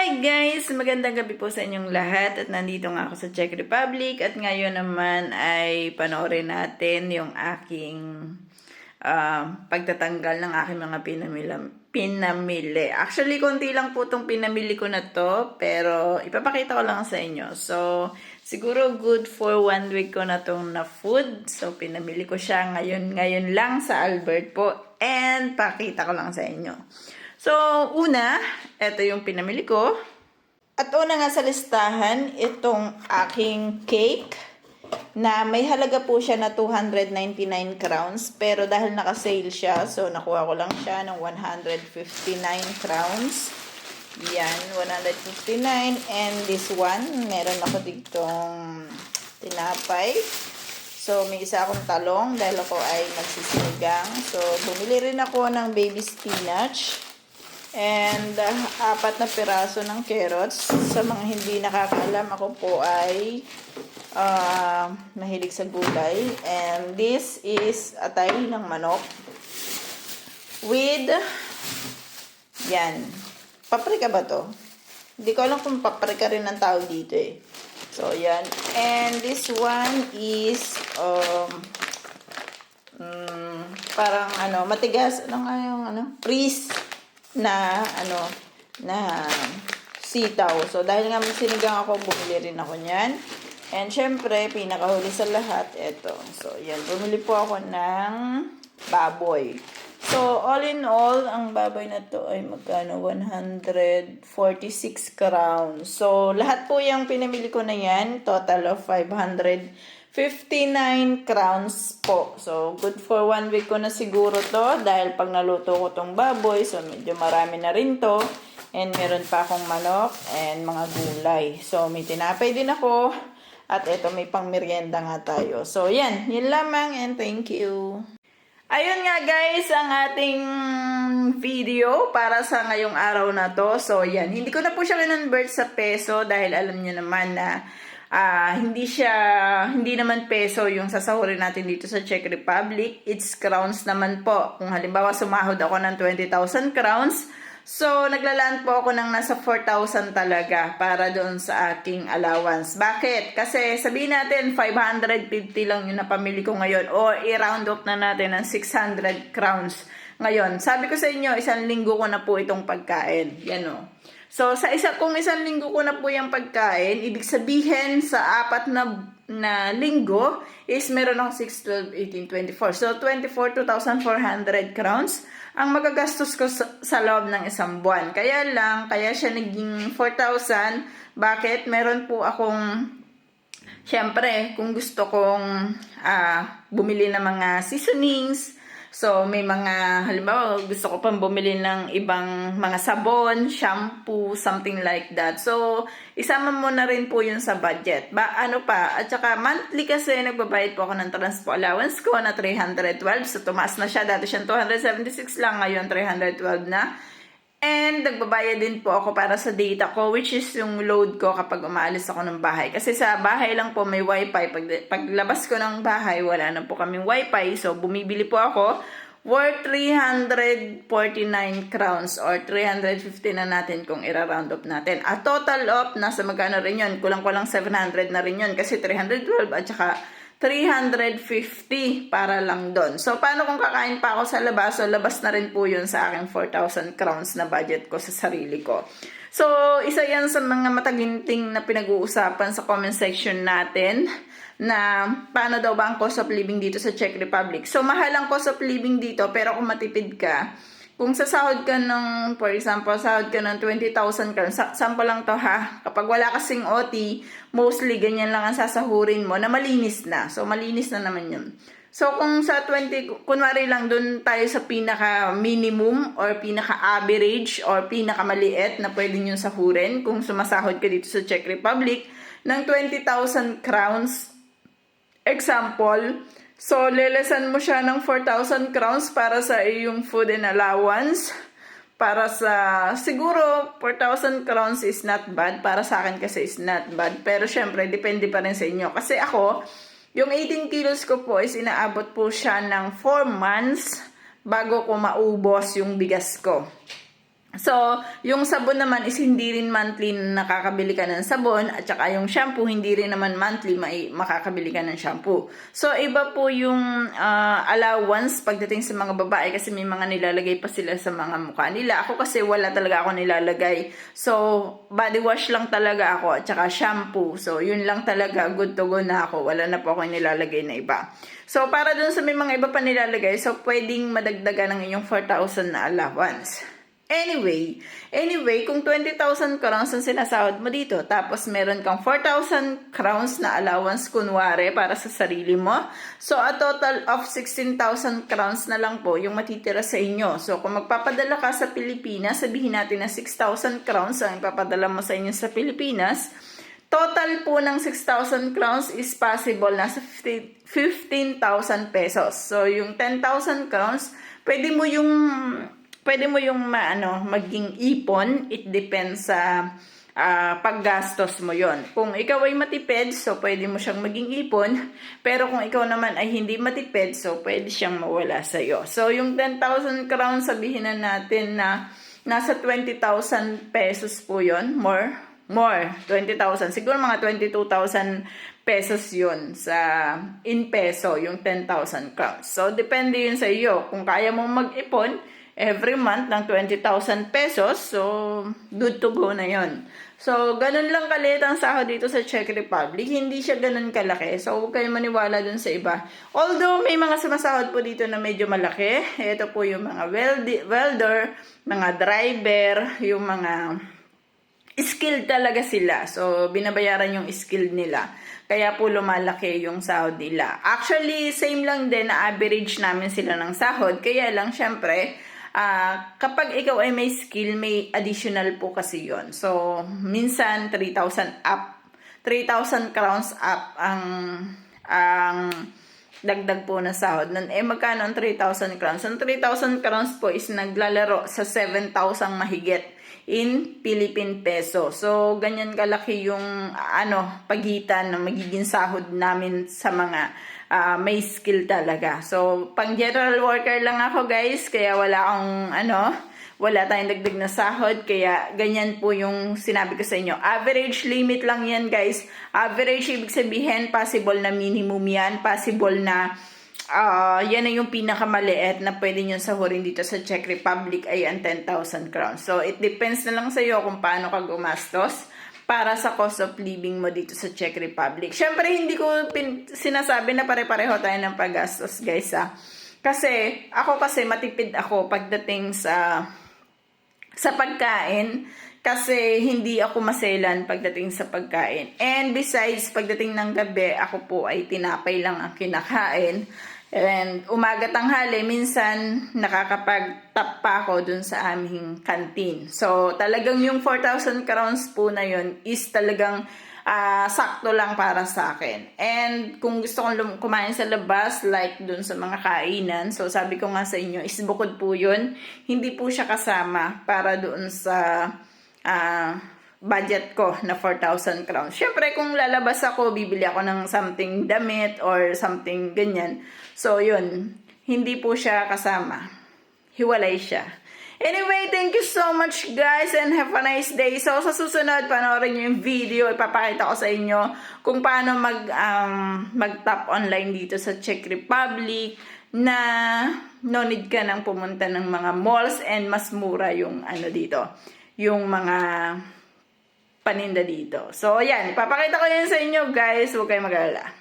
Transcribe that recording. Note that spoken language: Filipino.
Hi guys! Magandang gabi po sa inyong lahat at nandito nga ako sa Czech Republic at ngayon naman ay panoorin natin yung aking ah, pagtatanggal ng aking mga pinamila, pinamili. Actually, konti lang po itong pinamili ko na to pero ipapakita ko lang sa inyo. So, siguro good for one week ko na itong na food. So, pinamili ko siya ngayon, ngayon lang sa Albert po and pakita ko lang sa inyo. So, una, ito yung pinamili ko. At una nga sa listahan, itong aking cake na may halaga po siya na 299 crowns. Pero dahil naka-sale siya, so nakuha ko lang siya ng 159 crowns. Yan, 159. And this one, meron ako ditong tinapay. So, may isa akong talong dahil ako ay magsisinigang. So, bumili rin ako ng baby spinach. And uh, apat na piraso ng carrots. Sa mga hindi nakakaalam, ako po ay uh, mahilig sa gulay. And this is atay ng manok with yan. Paprika ba to? Hindi ko alam kung paprika rin ang tawag dito eh. So, yan. And this one is um, mm, parang ano, matigas. Ano nga yung ano? Freeze na ano na sitaw. So dahil nga sinigang ako, bumili rin ako niyan. And syempre, pinakahuli sa lahat, ito. So, yan. Bumili po ako ng baboy. So, all in all, ang baboy na to ay magkano? 146 crowns. So, lahat po yung pinamili ko na yan, total of 559 crowns po. So, good for one week ko na siguro to dahil pag naluto ko tong baboy, so medyo marami na rin to. And meron pa akong manok and mga gulay. So, may tinapay din ako. At ito, may pang merienda nga tayo. So, yan. Yun lamang and thank you. Ayun nga guys, ang ating video para sa ngayong araw na to. So, yan. Hindi ko na po siya kinonvert sa peso dahil alam niyo naman na ah, hindi siya, hindi naman peso yung sasahurin natin dito sa Czech Republic. It's crowns naman po. Kung halimbawa sumahod ako ng 20,000 crowns, So, naglalaan po ako ng nasa 4,000 talaga para doon sa aking allowance. Bakit? Kasi sabihin natin 550 lang yung napamili ko ngayon or i-round up na natin ng 600 crowns ngayon. Sabi ko sa inyo, isang linggo ko na po itong pagkain. Yan o. So, sa isa, kung isang linggo ko na po yung pagkain, ibig sabihin sa apat na, na linggo is meron ako 6, 12, 18, 24. So, 24, 2,400 crowns ang magagastos ko sa, sa loob ng isang buwan. Kaya lang, kaya siya naging 4,000. Bakit? Meron po akong Siyempre, kung gusto kong ah, bumili ng mga seasonings, so may mga, halimbawa, gusto ko pang bumili ng ibang mga sabon, shampoo, something like that. So, isama mo na rin po yun sa budget. Ba, ano pa, at saka monthly kasi nagbabayad po ako ng transport allowance ko na 312. So, tumaas na siya. Dati siyang 276 lang, ngayon 312 na. And nagbabayad din po ako para sa data ko which is yung load ko kapag umaalis ako ng bahay. Kasi sa bahay lang po may wifi. Pag, paglabas ko ng bahay, wala na po kaming wifi. So bumibili po ako worth 349 crowns or 350 na natin kung ira-round up natin. A total of, nasa magkano rin yun? Kulang-kulang 700 na rin yun kasi 312 at saka 350 para lang doon. So, paano kung kakain pa ako sa labas? So, labas na rin po yun sa aking 4,000 crowns na budget ko sa sarili ko. So, isa yan sa mga mataginting na pinag-uusapan sa comment section natin na paano daw ba ang cost of living dito sa Czech Republic. So, mahal ang cost of living dito pero kung matipid ka, kung sasahod ka ng, for example, sahod ka ng 20,000 ka, sa, sample lang to ha, kapag wala kasing OT, mostly ganyan lang ang sasahurin mo na malinis na. So, malinis na naman yun. So, kung sa 20, kunwari lang dun tayo sa pinaka minimum or pinaka average or pinaka maliit na pwede nyo sahurin kung sumasahod ka dito sa Czech Republic ng 20,000 crowns, example, So, lelesan mo siya ng 4,000 crowns para sa iyong food and allowance. Para sa, siguro, 4,000 crowns is not bad. Para sa akin kasi is not bad. Pero syempre, depende pa rin sa inyo. Kasi ako, yung 18 kilos ko po is inaabot po siya ng 4 months bago ko maubos yung bigas ko. So, yung sabon naman is hindi rin monthly na nakakabili ka ng sabon at saka yung shampoo hindi rin naman monthly may makakabili ka ng shampoo. So, iba po yung ah, allowance pagdating sa mga babae kasi may mga nilalagay pa sila sa mga mukha nila. Ako kasi wala talaga ako nilalagay. So, body wash lang talaga ako at saka shampoo. So, yun lang talaga good to go na ako. Wala na po ako nilalagay na iba. So, para dun sa may mga iba pa nilalagay, so pwedeng madagdagan ng inyong 4,000 na allowance. Anyway, anyway, kung 20,000 crowns ang sinasahod mo dito, tapos meron kang 4,000 crowns na allowance kunwari para sa sarili mo, so a total of 16,000 crowns na lang po yung matitira sa inyo. So kung magpapadala ka sa Pilipinas, sabihin natin na 6,000 crowns ang ipapadala mo sa inyo sa Pilipinas, total po ng 6,000 crowns is possible na sa 50 15,000 pesos. So yung 10,000 crowns, pwede mo yung pwede mo yung maano maging ipon. It depends sa ah, paggastos mo yon kung ikaw ay matipid so pwede mo siyang maging ipon. Pero kung ikaw naman ay hindi matipid so pwede siyang mawala sa iyo so yung 10,000 crowns sabihin na natin na nasa 20,000 pesos po yon more? More. 20,000 siguro mga 22,000 pesos yun sa in peso yung 10,000 crowns so depende yun sa iyo. Kung kaya mong mag-ipon every month ng 20,000 pesos. So, good to go na yon. So, ganun lang kalit ang sahod dito sa Czech Republic. Hindi siya ganun kalaki. So, huwag kayo maniwala dun sa iba. Although, may mga sumasahod po dito na medyo malaki. Ito po yung mga weldi- welder, mga driver, yung mga skilled talaga sila. So, binabayaran yung skilled nila. Kaya po lumalaki yung sahod nila. Actually, same lang din na average namin sila ng sahod. Kaya lang, syempre, ah kapag ikaw ay may skill, may additional po kasi yon So, minsan 3,000 up. 3,000 crowns up ang ang dagdag po na sahod. Nun, eh, magkano ang 3,000 crowns? Ang 3,000 crowns po is naglalaro sa 7,000 mahigit in Philippine peso. So, ganyan kalaki yung ano, pagitan na magiging sahod namin sa mga ah, may skill talaga. So, pang general worker lang ako guys, kaya wala akong ano, wala tayong dagdag na sahod, kaya ganyan po yung sinabi ko sa inyo. Average limit lang yan guys. Average ibig sabihin, possible na minimum yan, possible na Ah, yan na yung pinakamaliit na pwede nyo sahurin dito sa Czech Republic ay ang 10,000 crowns. So, it depends na lang sa iyo kung paano ka gumastos para sa cost of living mo dito sa Czech Republic. Siyempre, hindi ko pin- sinasabi na pare-pareho tayo ng paggastos, guys, ah. Kasi, ako kasi matipid ako pagdating sa sa pagkain kasi hindi ako maselan pagdating sa pagkain. And besides, pagdating ng gabi, ako po ay tinapay lang ang kinakain. And umaga tanghali, minsan nakakapag-tap pa ako dun sa aming canteen. So talagang yung 4,000 crowns po na yun is talagang ah, sakto lang para sa akin. And kung gusto kong kumain sa labas, like dun sa mga kainan, so sabi ko nga sa inyo, is bukod po yun. Hindi po siya kasama para doon sa ah, budget ko na 4,000 crowns. Siyempre, kung lalabas ako, bibili ako ng something damit or something ganyan. So, yun. Hindi po siya kasama. Hiwalay siya. Anyway, thank you so much guys and have a nice day. So sa susunod, panoorin nyo yung video. Ipapakita ko sa inyo kung paano mag, um, mag-tap online dito sa Czech Republic na no need ka nang pumunta ng mga malls and mas mura yung ano dito. Yung mga paninda dito. So, yan. Ipapakita ko yan sa inyo guys. Huwag kayong mag-alala.